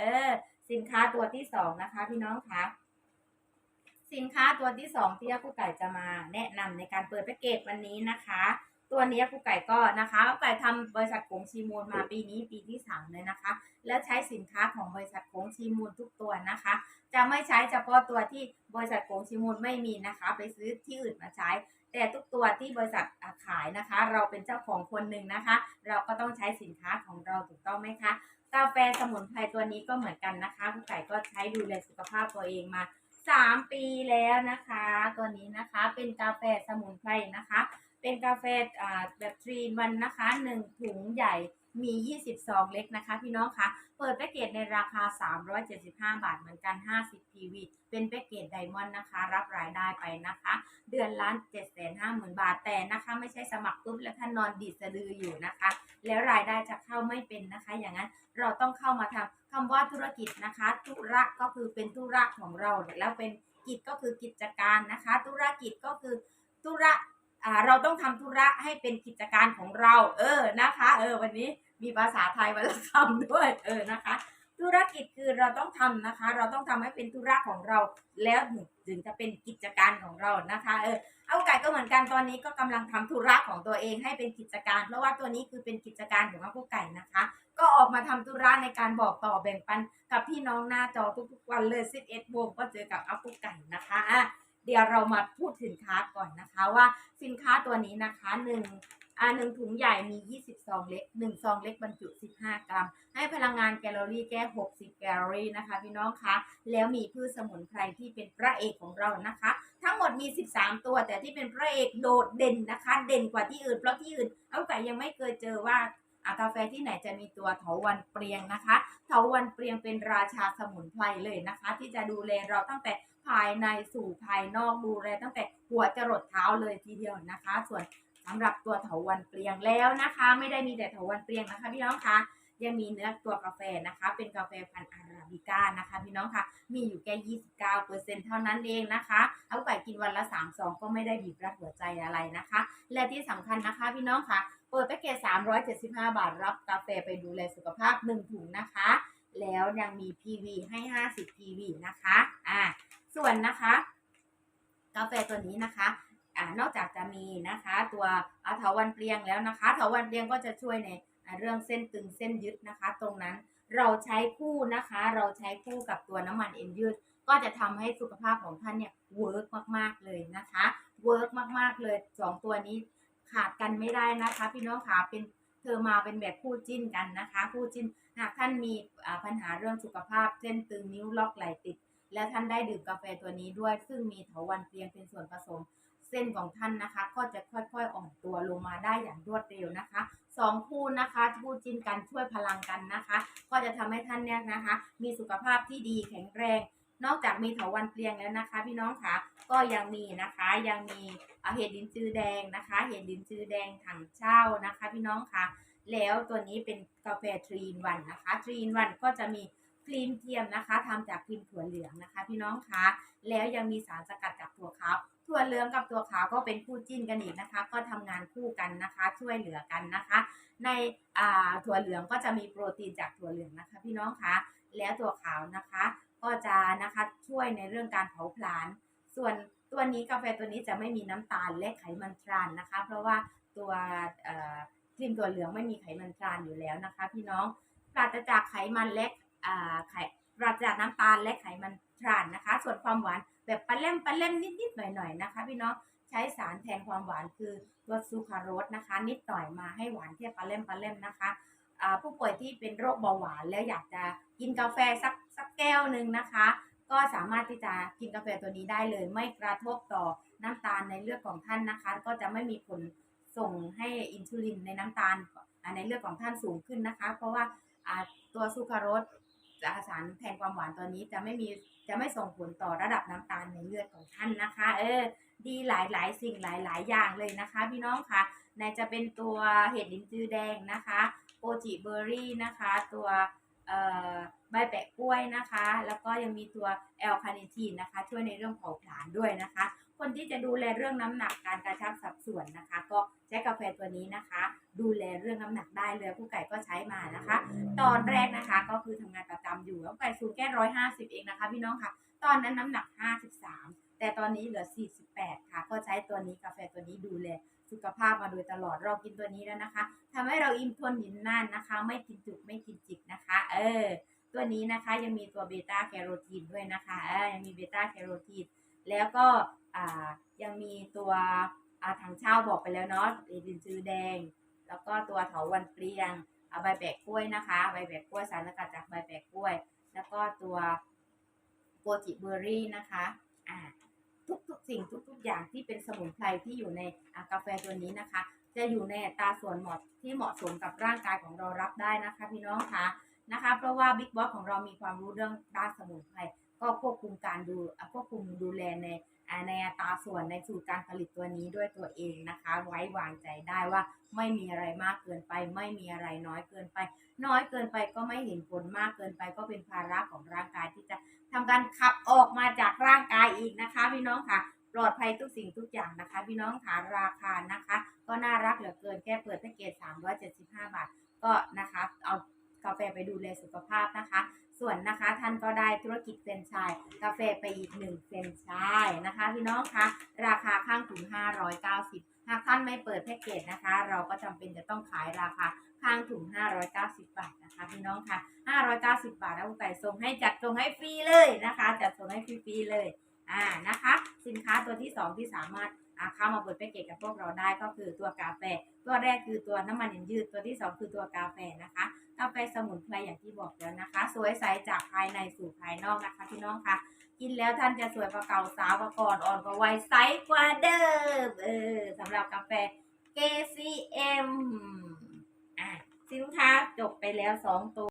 เออ สินค้าตัวที่สองนะคะ พี่น้องคะสินค้าตัวที่สองที่กุ๊กไก่จะมาแนะนำในการเปิดแพ็กเกจวันนี้นะคะ ตัวนี้กุ๊กไก่ก็นะคะกุ๊กไก่ทำบริษัทโขงชีมูลมาปีนี้ปีที่สามเลยนะคะ และใช้สินค้าของบริษัทโขงชีมูลทุกตัวนะคะ จะไม่ใช้เฉพาะตัวที่บริษัทโขงชีมูลไม่มีนะคะ ไปซื้อที่อื่นมาใช้ แต่ทุกตัวที่บริษัทอะขายนะคะ เราเป็นเจ้าของคนหนึ่งนะคะ เราก็ต้องใช้สินค้าของเราถูกต้องไหมคะ กาแฟสมุนไพรตัวนี้ก็เหมือนกันนะคะคุณไก่ก็ใช้ดูแลสุขภาพตัวเองมา 3 ปีแล้วนะคะ ตัวนี้นะคะเป็นกาแฟสมุนไพรนะคะ เป็นกาแฟอ่าแบบทรีนวันนะคะ 1 ถุงใหญ่ มี20ซองเล็กนะคะ พี่น้องคะ เปิดแพ็กเกจในราคา 375 บาทเหมือนกัน 50 PV เป็นแพ็กเกจไดมอนด์นะคะ รับรายได้ไปนะคะ เดือนละ750,000 บาท แต่นะคะไม่ใช่สมัครปุ๊บแล้วท่านนอนดีดสะดืออยู่นะคะ แล้วรายได้จะเข้าไม่เป็นนะคะ อย่างนั้นเราต้องเข้ามาทำคำว่าธุรกิจนะคะ ธุระก็คือเป็นธุระของเราแล้วเป็นกิจก็คือกิจการนะคะ ธุรกิจก็คือธุระ เราต้องทำธุระให้เป็นกิจการของเรา เออนะคะ เออ วันนี้มีภาษาไทยวันละคำด้วย เออนะคะ ธุรกิจคือเราต้องทำนะคะ เราต้องทำให้เป็นธุระของเรา แล้วถึงจะเป็นกิจการของเรานะคะ เออ เอาไก่ก็เหมือนกันตอนนี้ก็กำลังทำธุระของตัวเองให้เป็นกิจการ เพราะว่าตัวนี้คือเป็นกิจการของอากุไก่นะคะ ก็ออกมาทำธุระในการบอกต่อแบ่งปันกับพี่น้องหน้าจอทุกๆวันเลย11โมงก็เจอกับอากุไก่นะคะอะ เดี๋ยวเรามาพูดสินค้าก่อนนะคะว่าสินค้าตัวนี้นะคะหนึ่งอ่าหนึ่งถุงใหญ่มี 20 ซองเล็ก 1 ซองเล็กบรรจุ 15 กรัม ให้พลังงานแคลอรี่แก้ 60 แคลอรี่นะคะพี่น้องคะ แล้วมีพืชสมุนไพรที่เป็นพระเอกของเรานะคะ ทั้งหมดมี 13 ตัว แต่ที่เป็นพระเอกโดดเด่นนะคะ เด่นกว่าที่อื่น เพราะที่อื่นเอาไก่ยังไม่เคยเจอว่าอากาแฟที่ไหนจะมีตัวเถาวันเปรียงนะคะ เถาวันเปรียงเป็นราชาสมุนไพรเลยนะคะ ที่จะดูแลเราตั้งแต่ ภายในสู่ภายนอกดูแลตั้งแต่หัวจรดเท้าเลยทีเดียวนะคะ ส่วนสำหรับตัวเถาวันเปรียงแล้วนะคะ ไม่ได้มีแต่เถาวันเปรียงนะคะพี่น้องคะยังมีเนื้อตัวกาแฟนะคะ เป็นกาแฟพันธุ์อาราบิก้านะคะ พี่น้องค่ะ มีอยู่แค่29%เซ็นเท่านั้นเองนะคะเอาไก่กินวันละ3ซองก็ไม่ได้บีบรัดหัวใจอะไรนะคะ และที่สำคัญนะคะพี่น้องค่ะ เปิดแพ็กเกจ375 บาท รับกาแฟไปดูแลสุขภาพ1ถุงนะคะ แล้วยังมี PV ให้ 50 PV นะคะ อ่า ส่วนนะคะ กาแฟตัวนี้นะคะอนอกจากจะมีนะคะตัวอาเถาวันเปลียงแล้วนะคะเถาวันเปลียงก็จะช่วยในเรื่องเส้นตึงเส้นยึดนะคะ ตรงนั้นเราใช้คู่นะคะ เราใช้คู่กับตัวน้ำมันเอ็นยืด ก็จะทำให้สุขภาพของท่านเนี่ยเวิร์กมากๆเลยนะคะเวิร์กมากๆเลยสองตัวนี้ขาดกันไม่ได้นะคะ พี่น้องขาเป็นเธอมาเป็นแบบคู่จิ้นกันนะคะ คู่จิ้นหากท่านมีปัญหาเรื่องสุขภาพเส้นตึงนิ้วล็อกไหลติด และท่านได้ดื่มกาแฟตัวนี้ด้วย ซึ่งมีเถาวันเปลียงเป็นส่วนผสม เส้นของท่านนะคะ ก็จะค่อยๆอ่อนตัวลงมาได้อย่างรวดเร็วนะคะสองคู่นะคะคู่จิ้นกันช่วยพลังกันนะคะ ก็จะทำให้ท่านเนี่ยนะคะ มีสุขภาพที่ดีแข็งแรง นอกจากมีเถาวันเปลียงแล้วนะคะ พี่น้องคะก็ยังมีนะคะยังมีเห็ดดินจือแดงนะคะ เห็ดดินจือแดงถังเช่านะคะ พี่น้องคะแล้วตัวนี้เป็นกาแฟทรีนวันนะคะทรีนวันก็จะมี ครีมเทียมนะคะทำจากครีมถั่วเหลืองนะคะ พี่น้องคะแล้วยังมีสารสกัดจากถั่วขาวถั่วเหลืองกับตัวขาวก็เป็นคู่จิ้นกันอีกนะคะ ก็ทำงานคู่กันนะคะ ช่วยเหลือกันนะคะ ในอ่าถั่วเหลืองก็จะมีโปรตีนจากถั่วเหลืองนะคะ พี่น้องคะแล้วตัวขาวนะคะ ก็จะนะคะช่วยในเรื่องการเผาผลาญส่วนตัวนี้กาแฟตัวนี้จะไม่มีน้ำตาลและไขมันทรานนะคะ เพราะว่าตัวอ่อครีมถั่วเหลืองไม่มีไขมันทรานอยู่แล้วนะคะ พี่น้องปราศจากไขมันและ ไขปราศจากน้ำตาลและไขมันทรานนะคะ ส่วนความหวานแบบปลาเล่มปลาเล่มนิดๆหน่อยๆนะคะ พี่น้องใช้สารแทนความหวานคือตัวซูคาโรสนะคะ นิดหน่อยมาให้หวานแค่ปลาเล่มปลาเล่มนะคะผู้ป่วยที่เป็นโรคเบาหวานแล้วอยากจะกินกาแฟสักสักแก้วหนึ่งนะคะ ก็สามารถที่จะกินกาแฟตัวนี้ได้เลย ไม่กระทบต่อน้ำตาลในเลือดของท่านนะคะ ก็จะไม่มีผลส่งให้อินซูลินในน้ำตาลในเลือดของท่านสูงขึ้นนะคะ เพราะว่าตัวซูครารส สารแทนความหวานตัวนี้จะไม่มีจะไม่ส่งผลต่อระดับน้ำตาลในเลือดของท่านนะคะ เออ ดีหลายหลายๆสิ่งหลายหลาย ๆ อย่างเลยนะคะ พี่น้องคะในจะเป็นตัวเห็ดลินจือแดงนะคะโอจิเบอร์รี่นะคะ ตัวเอ่อใบแปะกล้วยนะคะ แล้วก็ยังมีตัวแอลคาเนทีนนะคะ ช่วยในเรื่องเผาผลาญด้วยนะคะ คนที่จะดูแลเรื่องน้ำหนักการกระชับสัดส่วนนะคะ ก็ใช้กาแฟตัวนี้นะคะ ดูแลเรื่องน้ำหนักได้เลยผู้ไก่ก็ใช้มานะคะ ตอนแรกนะคะก็คือทำงานประจำอยู่แล้วไก่สูงแค่ร้อยห้าสิบเองนะคะ พี่น้องค่ะ ตอนนั้นน้ำหนักห้าสิบสามแต่ตอนนี้เหลือสี่สิบแปดค่ะ ก็ใช้ตัวนี้กาแฟตัวนี้ดูแลสุขภาพมาโดยตลอดเรากินตัวนี้แล้วนะคะทำให้เราอิ่มทนหินนานนะคะ ไม่กินจุกไม่กินจิกนะคะ เออตัวนี้นะคะยังมีตัวเบต้าแคโรทีนด้วยนะคะเออยังมีเบต้าแคโรทีนแล้วก็ อ่ายังมีตัวอาถังเช่าบอกไปแล้วเนาะเอดินจือแดง แล้วก็ตัวเถาวันเปลียงอ่าใบแบกกล้วยนะคะ ใบแบกกล้วยสารสกัดจากใบแบกกล้วย แล้วก็ตัวโกจิเบอร์รี่นะคะอ่าทุกๆสิ่งทุกๆอย่างที่เป็นสมุนไพรที่อยู่ในกาแฟตัวนี้นะคะ จะอยู่ในตาส่วนเหมาะที่เหมาะสมกับร่างกายของเรารับได้นะคะพี่น้องคะนะคะ เพราะว่าบิ๊กบอสของเรามีความรู้เรื่องด้านสมุนไพรก็ควบคุมการดูควบคุมดูแลใน ในอัตราส่วนในสูตรการผลิตตัวนี้ด้วยตัวเองนะคะ ไว้วางใจได้ว่าไม่มีอะไรมากเกินไป ไม่มีอะไรน้อยเกินไป น้อยเกินไปก็ไม่เห็นผลมากเกินไป ก็เป็นภาระของร่างกายที่จะทำการขับออกมาจากร่างกายอีกนะคะพี่น้องค่ะปลอดภัยทุกสิ่งทุกอย่างนะคะ พี่น้องค่ะราคานะคะ ก็น่ารักเหลือเกินแค่เปิดแพ็กเกจ375 บาท ก็นะคะเอากาแฟไปดูแลสุขภาพนะคะ นะคะ ท่านก็ได้ธุรกิจเฟรนไชส์กาแฟไปอีกหนึ่งเฟรนไชส์นะคะพี่น้องคะราคาข้างถุง 590 หากท่านไม่เปิดแพ็กเกจนะคะ เราก็จำเป็นจะต้องขายราคาข้างถุง 590 บาทนะคะพี่น้องคะ590 บาทแล้วไก่ส่งให้จัดส่งให้ฟรีเลยนะคะ จัดส่งให้ฟรีๆเลยอ่านะคะ สินค้าตัวที่ 2 ที่สามารถอ่าเข้ามาเปิดแพ็กเกจกับพวกเราได้ก็คือตัวกาแฟ ตัวแรกคือตัวน้ำมันยินยืด ตัวที่สองคือตัวกาแฟนะคะ กาแฟสมุนไพรอย่างที่บอกแล้วนะคะ สวยใสจากภายในสู่ภายนอกนะคะพี่น้องคะกินแล้วท่านจะสวยกว่าเก่าสาวกว่าก่อนอ่อนกว่าวัยใสกว่าเดิมเออสำหรับกาแฟ KCM อะสินค้าจบไปแล้วสองตัว